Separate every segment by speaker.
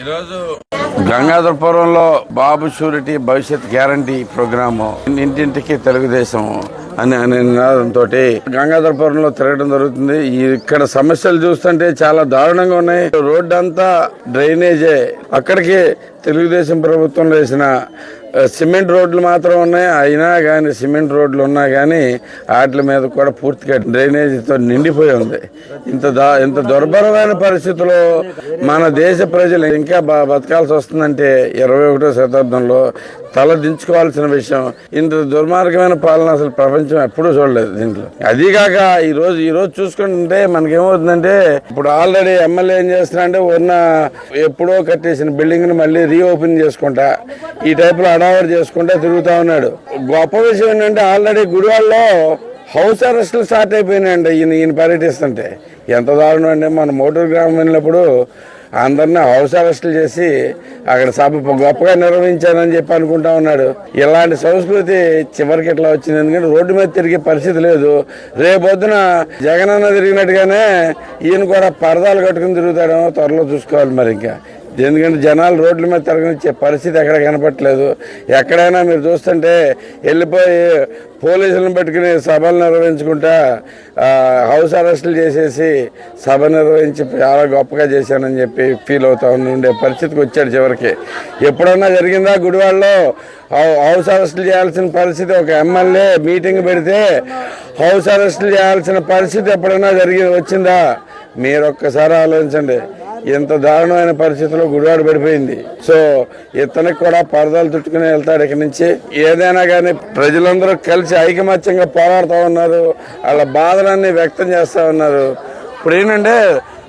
Speaker 1: ఈరోజు గంగాధరపురంలో బాబు షూరిటీ భవిష్యత్ గ్యారంటీ ప్రోగ్రాము. ఇంటింటికి తెలుగుదేశం అని అనే నినాదంతో గంగాధరపురంలో తిరగడం జరుగుతుంది. ఇక్కడ సమస్యలు చూస్తుంటే చాలా దారుణంగా ఉన్నాయి. రోడ్డు అంతా డ్రైనేజే. అక్కడికి తెలుగుదేశం ప్రభుత్వం వేసిన సిమెంట్ రోడ్లు మాత్రం ఉన్నాయి. అయినా కానీ సిమెంట్ రోడ్లు ఉన్నా కానీ వాటి మీద కూడా పూర్తిగా డ్రైనేజీతో నిండిపోయి ఉంది. ఇంత ఇంత దుర్భరమైన పరిస్థితుల్లో మన దేశ ప్రజలు ఇంకా బతకాల్సి వస్తుందంటే ఇరవై ఒకటో శతాబ్దంలో తల దించుకోవాల్సిన విషయం. ఇంత దుర్మార్గమైన పాలన అసలు ప్రపంచం ఎప్పుడూ చూడలేదు దీంట్లో. అదీకాక ఈరోజు ఈరోజు ఈ రోజు చూసుకుంటుంటే మనకేమవుతుందంటే ఇప్పుడు ఆల్రెడీ ఎమ్మెల్యే ఏం చేస్తున్నా అంటే ఉన్న ఎప్పుడో కట్టేసిన బిల్డింగ్ని మళ్ళీ రీఓపెన్ చేసుకుంటా ఈ టైప్లో అడావర్ చేసుకుంటా తిరుగుతూ ఉన్నాడు. గొప్ప విషయం ఏంటంటే ఆల్రెడీ గుడివాళ్ళలో హౌస్ అరెస్టులు స్టార్ట్ అయిపోయినాయండి ఈయన ఈయన పర్యటిస్తుంటే. ఎంత దారుణం అంటే మన మోటూరు గ్రామం వెళ్ళినప్పుడు అందరినీ హౌస్ అరెస్టులు చేసి అక్కడ సభ గొప్పగా నిర్వహించానని చెప్పి అనుకుంటా ఉన్నాడు. ఇలాంటి సంస్కృతి చివరికి ఇట్లా వచ్చింది ఎందుకంటే రోడ్డు మీద తిరిగే పరిస్థితి లేదు. రేపొద్దున జగనన్న తిరిగినట్టుగానే ఈయన కూడా పరదాలు కట్టుకుని తిరుగుతాడేమో త్వరలో చూసుకోవాలి మరి ఇంకా. ఎందుకంటే జనాలు రోడ్ల మీద తిరగనిచ్చే పరిస్థితి ఎక్కడ కనపట్లేదు ఎక్కడైనా మీరు చూస్తుంటే వెళ్ళిపోయి పోలీసులను పెట్టుకుని సభలు నిర్వహించుకుంటా హౌస్ అరెస్టులు చేసేసి సభ నిర్వహించి చాలా గొప్పగా చేశానని చెప్పి ఫీల్ అవుతా ఉండే పరిస్థితికి వచ్చాడు చివరికి. ఎప్పుడన్నా జరిగిందా గుడివాడలో? హౌ- హౌస్ అరెస్టులు చేయాల్సిన పరిస్థితి ఒక ఎమ్మెల్యే మీటింగ్ పెడితే హౌస్ అరెస్టులు చేయాల్సిన పరిస్థితి ఎప్పుడన్నా జరిగి వచ్చిందా? మీరు ఒక్కసారి ఆలోచించండి. ఎంత దారుణమైన పరిస్థితిలో గుడివాడు పడిపోయింది. సో ఇతనికి కూడా పరదాలు చుట్టుకుని వెళ్తాడు ఇక్కడి నుంచి. ఏదైనా కానీ ప్రజలందరూ కలిసి ఐకమత్యంగా పోరాడుతూ ఉన్నారు. వాళ్ళ బాధలన్నీ వ్యక్తం చేస్తూ ఉన్నారు. ఇప్పుడు ఏంటంటే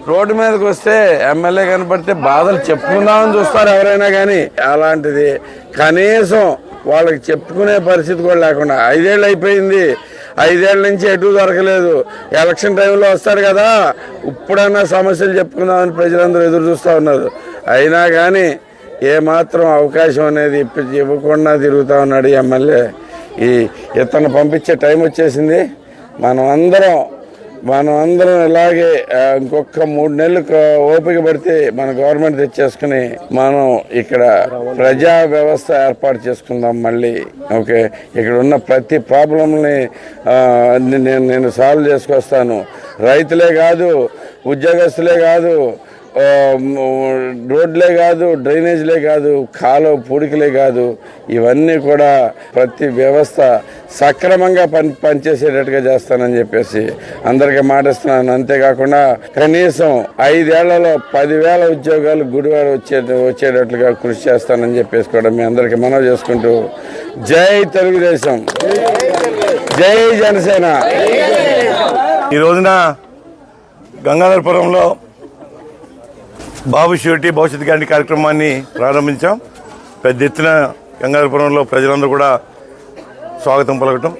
Speaker 1: రోడ్డు మీదకి వస్తే ఎమ్మెల్యే కనపడితే బాధలు చెప్పుకుందామని చూస్తారు ఎవరైనా కానీ. అలాంటిది కనీసం వాళ్ళకి చెప్పుకునే పరిస్థితి కూడా లేకుండా ఐదేళ్ళు అయిపోయింది. ఐదేళ్ళ నుంచి ఎటు దొరకలేదు. ఎలక్షన్ టైంలో వస్తాడు కదా. ఇప్పుడన్నా సమస్యలు చెప్పుకుందామని ప్రజలందరూ ఎదురు చూస్తూ ఉన్నారు. అయినా కానీ ఏమాత్రం అవకాశం అనేది ఇప్పి ఇవ్వకుండా తిరుగుతూ ఉన్నాడు ఎమ్మెల్యే. ఈ ఇతను పంపించే టైం వచ్చేసింది. మనం అందరం మనం అందరం ఇలాగే ఇంకొక మూడు నెలలు ఓపిక పడితే మన గవర్నమెంట్ తెచ్చేసుకుని మనం ఇక్కడ ప్రజా వ్యవస్థ ఏర్పాటు చేసుకుందాం మళ్ళీ. ఓకే? ఇక్కడ ఉన్న ప్రతి ప్రాబ్లంని నేను నేను సాల్వ్ చేసుకొస్తాను. రైతులే కాదు ఉద్యోగస్తులే కాదు రోడ్లే కాదు డ్రైనేజ్లే కాదు కాలువ పూడికలే కాదు ఇవన్నీ కూడా ప్రతి వ్యవస్థ సక్రమంగా పని పనిచేసేటట్టుగా చేస్తానని చెప్పేసి అందరికీ మాటిస్తున్నాను. అంతేకాకుండా కనీసం ఐదేళ్ళలో పదివేల ఉద్యోగాలు గుడివాడ వచ్చే వచ్చేటట్లుగా కృషి చేస్తానని చెప్పేసి కూడా మీ అందరికీ మనవి చేసుకుంటూ జై తెలుగుదేశం. జై జనసేన.
Speaker 2: ఈ రోజున గంగాధరపురంలో బాబు షూరిటీ భవిష్యత్ గ్యారంటీ కార్యక్రమాన్ని ప్రారంభించాం. పెద్ద ఎత్తున గంగాధరపురంలో ప్రజలందరూ కూడా స్వాగతం పలకటం.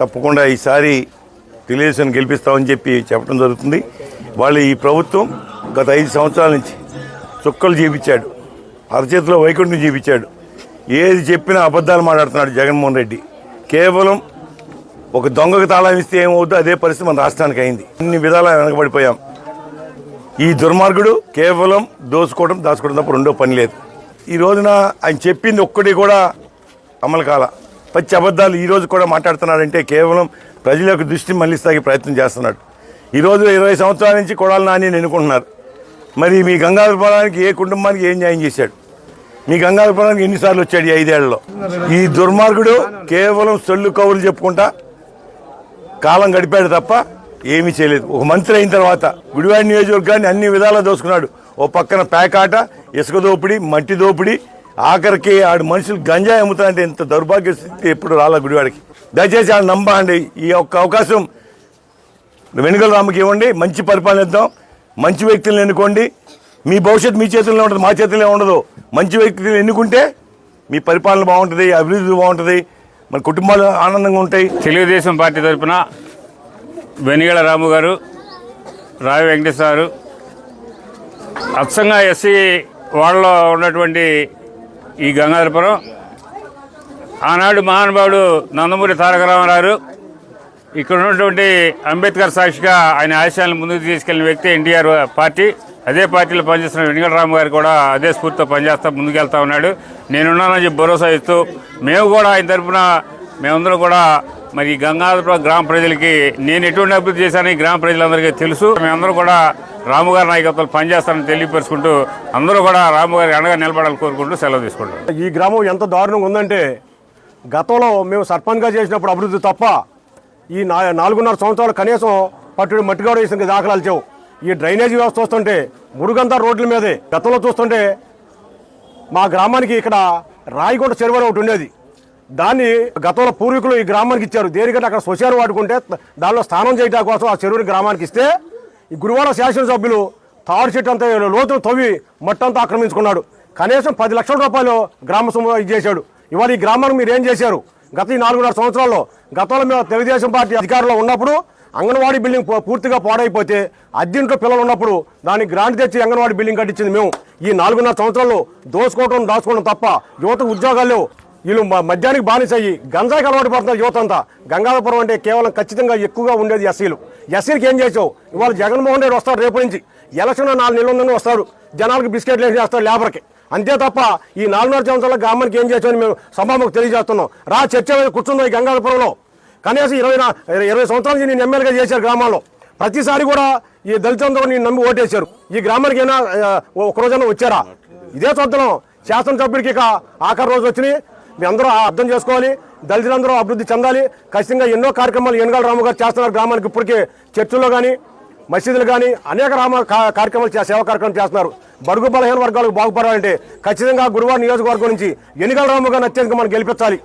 Speaker 2: తప్పకుండా ఈసారి తెలుగుదేశం గెలిపిస్తామని చెప్పి చెప్పడం జరుగుతుంది. వాళ్ళు ఈ ప్రభుత్వం గత ఐదు సంవత్సరాల నుంచి చుక్కలు చూపించాడు. అరచేతిలో వైకుంఠం చూపించాడు. ఏది చెప్పినా అబద్ధాలు మాట్లాడుతున్నాడు జగన్మోహన్ రెడ్డి. కేవలం ఒక దొంగకు తాళం ఇస్తే ఏమవుతుందో అదే పరిస్థితి మన రాష్ట్రానికి అయింది. అన్ని విధాలా వెనకబడిపోయాం. ఈ దుర్మార్గుడు కేవలం దోచుకోవడం దాచుకోవడం తప్ప రెండో పని లేదు. ఈ రోజున ఆయన చెప్పింది ఒక్కటి కూడా అమలు కాల. పచ్చి అబద్ధాలు ఈ రోజు కూడా మాట్లాడుతున్నాడంటే కేవలం ప్రజల యొక్క దృష్టి మళ్ళిస్తాకి ప్రయత్నం చేస్తున్నాడు. ఈరోజు ఇరవై సంవత్సరాల నుంచి కొడాలి నాని ఎన్నుకుంటున్నారు. మరి మీ గంగాధరపురానికి ఏ కుటుంబానికి ఏం న్యాయం చేశాడు? మీ గంగాధరపురానికి ఎన్నిసార్లు వచ్చాడు ఈ ఐదేళ్ళలో? ఈ దుర్మార్గుడు కేవలం సొల్లు కవులు చెప్పుకుంటా కాలం గడిపాడు తప్ప ఏమీ చేయలేదు. ఒక మంత్రి అయిన తర్వాత గుడివాడ నియోజకవర్గాన్ని అన్ని విధాలా దోసుకున్నాడు. ఓ పక్కన పేకాట ఇసుక దోపిడి మట్టి దోపిడి ఆఖరికి ఆడు మనుషులు గంజాయి అమ్ముతారంటే ఇంత దౌర్భాగ్య స్థితి ఎప్పుడు రాలా గుడివాడికి. దయచేసి ఆడు నమ్మండి ఈ యొక్క అవకాశం వెనుగల రామకి ఇవ్వండి. మంచి పరిపాలన ఇద్దాం. మంచి వ్యక్తులను ఎన్నుకోండి. మీ భవిష్యత్తు మీ చేతుల్లో ఉంటుంది మా చేతుల్లో ఉండదు. మంచి వ్యక్తులు ఎన్నుకుంటే మీ పరిపాలన బాగుంటుంది అభివృద్ధి బాగుంటుంది మన కుటుంబాలు ఆనందంగా ఉంటాయి.
Speaker 3: తెలుగుదేశం పార్టీ తరఫున వెనిగళ రాము గారు రావి వెంకటేశ్వర గారు అచ్చంగా ఎస్సీ వాళ్ళలో ఉన్నటువంటి ఈ గంగాధరపురం ఆనాడు మహానుభావుడు నందమూరి తారక రామారావు ఇక్కడ ఉన్నటువంటి అంబేద్కర్ సాక్షిగా ఆయన ఆశయాలను ముందుకు తీసుకెళ్ళిన వ్యక్తి ఎన్టీఆర్ పార్టీ. అదే పార్టీలో పనిచేస్తున్న వెంకట రాము గారు కూడా అదే స్ఫూర్తితో పనిచేస్తా ముందుకెళ్తా ఉన్నాడు. నేనున్నానని చెప్పి భరోసా ఇస్తూ మేము కూడా ఆయన తరఫున మేమందరం కూడా మరి ఈ గంగాధరపురం గ్రామ ప్రజలకి నేను ఎటువంటి అభివృద్ధి చేశానని గ్రామ ప్రజలందరికీ తెలుసు. మేమందరూ కూడా రాము గారి నాయకత్వాలు పనిచేస్తానని తెలియపరుచుకుంటూ అందరూ కూడా రాము గారి అండగా నిలబడాలని కోరుకుంటూ సెలవు తీసుకుంటాం
Speaker 4: ఈ గ్రామం ఎంత దారుణంగా ఉందంటే గతంలో మేము సర్పంచ్గా చేసినప్పుడు అభివృద్ధి తప్ప ఈ నాలుగున్నర సంవత్సరాలు కనీసం పట్టుడు మట్టిగా వేసిన దాఖలాలు చెవు ఈ డ్రైనేజీ వ్యవస్థ చూస్తుంటే మురుగంతా రోడ్ల మీదే. గతంలో చూస్తుంటే మా గ్రామానికి ఇక్కడ రాయికోట చెరువు ఒకటి ఉండేది. దాన్ని గతంలో పూర్వీకులు ఈ గ్రామానికి ఇచ్చారు. దేనికంటే అక్కడ శ్మశానం వాడుకుంటే దానిలో స్నానం చేయడం కోసం ఆ చెరువుని గ్రామానికి ఇస్తే ఈ గురువాడ శాసనసభ్యులు తాడు చెట్టు అంతా లోతులు తవ్వి మట్టంతా ఆక్రమించుకున్నాడు. కనీసం పది లక్షల రూపాయలు గ్రామ సముదాయం ఇది చేశాడు ఇవాళ ఈ గ్రామానికి మీరు ఏం చేశారు? గత ఈ నాలుగున్నర సంవత్సరాల్లో గతంలో మేము తెలుగుదేశం పార్టీ అధికారంలో ఉన్నప్పుడు అంగన్వాడీ బిల్డింగ్ పూ- పూర్తిగా పాడైపోతే అద్దెంట్లో పిల్లలు ఉన్నప్పుడు దానికి గ్రాంట్ తెచ్చి అంగన్వాడీ బిల్డింగ్ కట్టించింది మేము. ఈ నాలుగున్నర సంవత్సరాల్లో దోసుకోవడం దాచుకోవడం తప్ప యువతకు ఉద్యోగాలు వీళ్ళు మ- మద్యానికి బానిస అయ్యి గంజాయికి అలవాటు పడుతున్నారు యువత అంతా గంగాధపురం అంటే కేవలం ఖచ్చితంగా ఎక్కువగా ఉండేది ఎస్సీలు. ఎస్సీలకి ఏం చేసావు? ఇవాళ జగన్మోహన్ రెడ్డి వస్తాడు రేపు నుంచి. ఎలక్షన్ నాలుగు నెలల ముందు వస్తాడు. జనాలకు బిస్కెట్లు వేసి చేస్తాడు లేబర్కి. అంతే తప్ప ఈ నాలుగున్నర సంవత్సరాల గ్రామానికి ఏం చేసామని మేము సభాముఖం తెలియజేస్తున్నాం. రా చర్చ కూర్చుందో ఈ గంగాధపురంలో కనీసం ఇరవై ఇరవై సంవత్సరాల నుంచి నేను ఎమ్మెల్యేగా చేశారు గ్రామాల్లో. ప్రతిసారి కూడా ఈ దళితులందరూ నేను నమ్మి ఓటేశారు. ఈ గ్రామానికి ఏమైనా ఒక రోజైనా వచ్చారా? ఇదే చూద్దాం శాసనసభ్యుడికి ఇక ఆఖరి రోజు వచ్చినాయి. మీ అందరూ అర్థం చేసుకోవాలి. దళితులందరూ అభివృద్ధి చెందాలి. ఖచ్చితంగా ఎన్నో కార్యక్రమాలు ఎన్నికల రాము గారు చేస్తున్నారు గ్రామానికి ఇప్పటికే చర్చిల్లో కానీ మసీదులు కానీ అనేక రామ కార్యక్రమాలు సేవా కార్యక్రమం చేస్తున్నారు. బడుగు బలహీన వర్గాలకు బాగుపడాలంటే ఖచ్చితంగా గురువారం నియోజకవర్గం నుంచి ఎన్నికల రాము గారిని అత్యధికంగా మనం గెలిపించాలి.